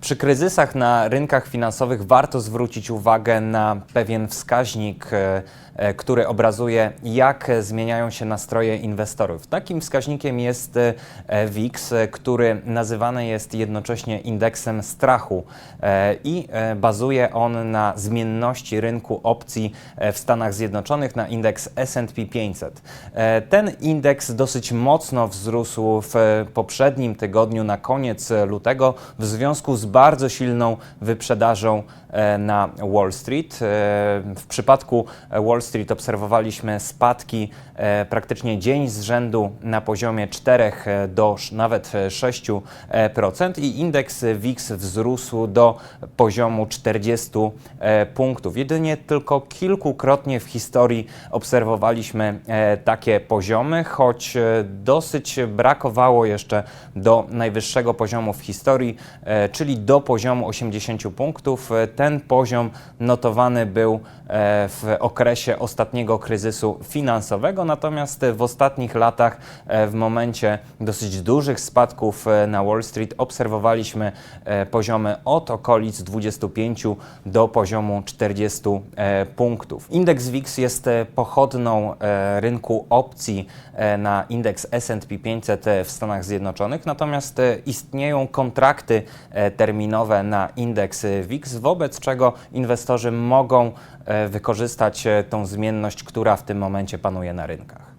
Przy kryzysach na rynkach finansowych warto zwrócić uwagę na pewien wskaźnik, e, e, który obrazuje, jak zmieniają się nastroje inwestorów. Takim wskaźnikiem jest WIX, e, który nazywany jest jednocześnie indeksem strachu i bazuje on na zmienności rynku opcji w Stanach Zjednoczonych, na indeks S&P 500. E, Ten indeks dosyć mocno wzrósł w poprzednim tygodniu, na koniec lutego, w związku z bardzo silną wyprzedażą e, na Wall Street. E, W przypadku Wall Street obserwowaliśmy spadki e, praktycznie dzień z rzędu na poziomie 4 do nawet e, 6% i indeks WIX wzrósł do poziomu 40 e, punktów. Jedynie tylko kilkukrotnie w historii obserwowaliśmy e, takie poziomy, choć e, dosyć brakowało jeszcze do najwyższego poziomu w historii, e, czyli do poziomu 80 punktów. E, Ten poziom notowany był e, w okresie ostatniego kryzysu finansowego, natomiast w ostatnich latach, e, w momencie dosyć dużych spadków e, na Wall Street, obserwowaliśmy e, poziomy od okolic 25 do poziomu 40 e, punktów. Indeks WIX jest e, pochodną e, rynku opcji e, na indeks S&P 500 w Stanach Zjednoczonych, natomiast e, istnieją kontrakty e, terminowe na indeks WIX, wobec czego inwestorzy mogą e, wykorzystać e, tą zmienność, która w tym momencie panuje na rynkach.